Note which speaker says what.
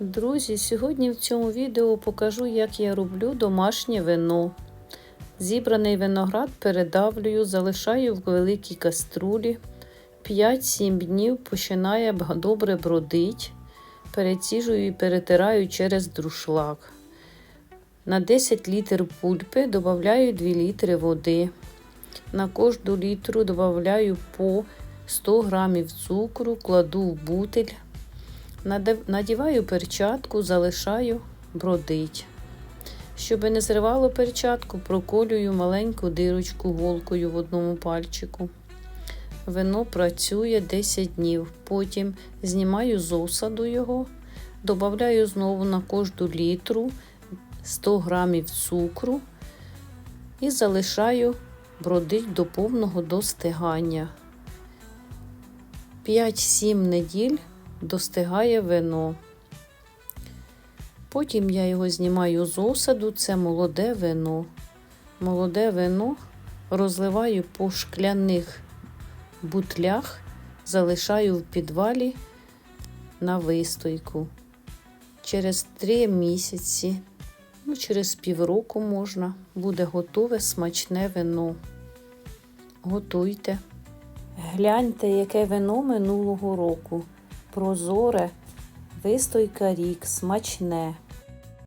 Speaker 1: Друзі, сьогодні в цьому відео покажу, як я роблю домашнє вино. Зібраний виноград передавлюю, залишаю в великій каструлі. 5-7 днів починає добре бродить. Переціжую і перетираю через друшлак. На 10 літрів пульпи додаю 2 літри води. На кожну літру додаю по 100 грамів цукру, кладу в бутиль. Надіваю перчатку, залишаю бродить. Щоб не зривало перчатку, проколюю маленьку дирочку голкою в одному пальчику. Вино працює 10 днів. Потім знімаю з осаду його, додаю знову на кожну літру 100 грамів цукру і залишаю бродить до повного достигання. 5-7 неділь достигає вино. Потім я його знімаю з осаду, це молоде вино. Молоде вино розливаю по шкляних бутлях, залишаю в підвалі на вистойку. Через 3 місяці, ну, через півроку можна, буде готове смачне вино. Готуйте. Гляньте, яке вино минулого року. Прозоре, вистойка рік, смачне.